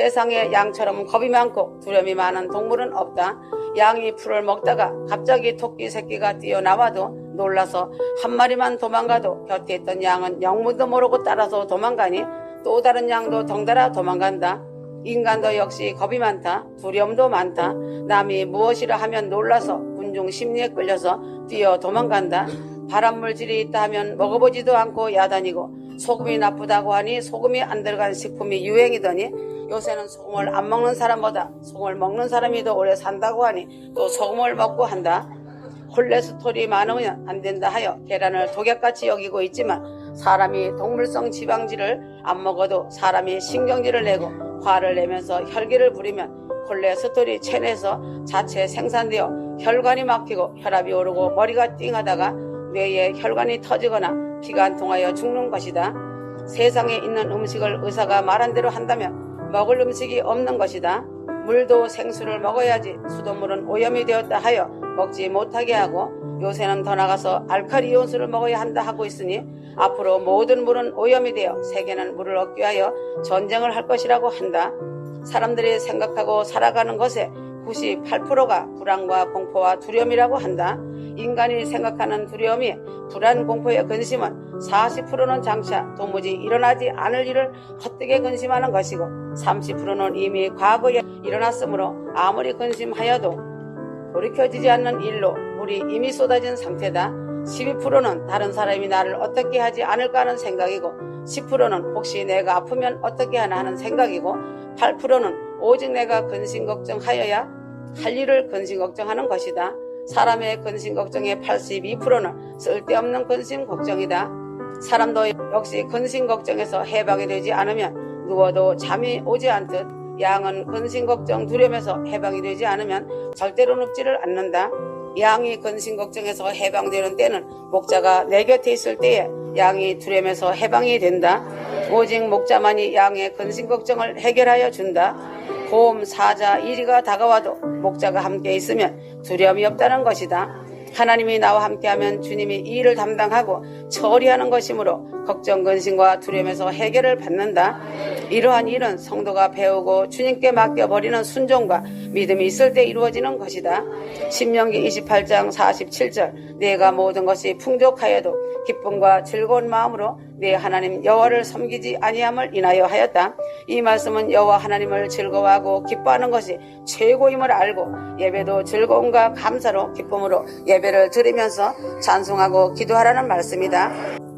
세상에 양처럼 겁이 많고 두려움이 많은 동물은 없다. 양이 풀을 먹다가 갑자기 토끼 새끼가 뛰어나와도 놀라서 한 마리만 도망가도 곁에 있던 양은 영문도 모르고 따라서 도망가니 또 다른 양도 덩달아 도망간다. 인간도 역시 겁이 많다. 두려움도 많다. 남이 무엇이라 하면 놀라서 군중 심리에 끌려서 뛰어 도망간다. 발암물질이 있다 하면 먹어보지도 않고 야단이고 소금이 나쁘다고 하니 소금이 안 들어간 식품이 유행이더니 요새는 소금을 안 먹는 사람보다 소금을 먹는 사람이 더 오래 산다고 하니 또 소금을 먹고 한다. 콜레스테롤이 많으면 안 된다 하여 계란을 독약같이 여기고 있지만 사람이 동물성 지방질을 안 먹어도 사람이 신경질을 내고 화를 내면서 혈기를 부리면 콜레스테롤이 체내에서 자체 생산되어 혈관이 막히고 혈압이 오르고 머리가 띵하다가 뇌에 혈관이 터지거나 피가 안 통하여 죽는 것이다. 세상에 있는 음식을 의사가 말한 대로 한다면 먹을 음식이 없는 것이다. 물도 생수를 먹어야지 수돗물은 오염이 되었다 하여 먹지 못하게 하고 요새는 더 나가서 알칼리 이온수를 먹어야 한다 하고 있으니 앞으로 모든 물은 오염이 되어 세계는 물을 얻기 위하여 전쟁을 할 것이라고 한다. 사람들이 생각하고 살아가는 것의 98%가 불안과 공포와 두려움이라고 한다. 인간이 생각하는 두려움이 불안, 공포의 근심은 40%는 장차 도무지 일어나지 않을 일을 헛되게 근심하는 것이고 30%는 이미 과거에 일어났으므로 아무리 근심하여도 돌이켜지지 않는 일로 물이 이미 쏟아진 상태다. 12%는 다른 사람이 나를 어떻게 하지 않을까 하는 생각이고 10%는 혹시 내가 아프면 어떻게 하나 하는 생각이고 8%는 오직 내가 근심 걱정하여야 할 일을 근심 걱정하는 것이다. 사람의 근심 걱정의 82%는 쓸데없는 근심 걱정이다. 사람도 역시 근심 걱정에서 해방이 되지 않으면 누워도 잠이 오지 않듯 양은 근심 걱정 두려움에서 해방이 되지 않으면 절대로 눕지를 않는다. 양이 근심 걱정에서 해방되는 때는 목자가 내 곁에 있을 때에 양이 두려움에서 해방이 된다. 오직 목자만이 양의 근심 걱정을 해결하여 준다. 고음 사자 이리가 다가와도 목자가 함께 있으면 두려움이 없다는 것이다. 하나님이 나와 함께하면 주님이 이 일을 담당하고 처리하는 것이므로 걱정 근심과 두려움에서 해결을 받는다. 이러한 일은 성도가 배우고 주님께 맡겨버리는 순종과 믿음이 있을 때 이루어지는 것이다. 신명기 28장 47절 내가 모든 것이 풍족하여도 기쁨과 즐거운 마음으로 내 하나님 여호와를 섬기지 아니함을 인하여 하였다. 이 말씀은 여호와 하나님을 즐거워하고 기뻐하는 것이 최고임을 알고 예배도 즐거움과 감사로 기쁨으로 예배를 드리면서 찬송하고 기도하라는 말씀이다.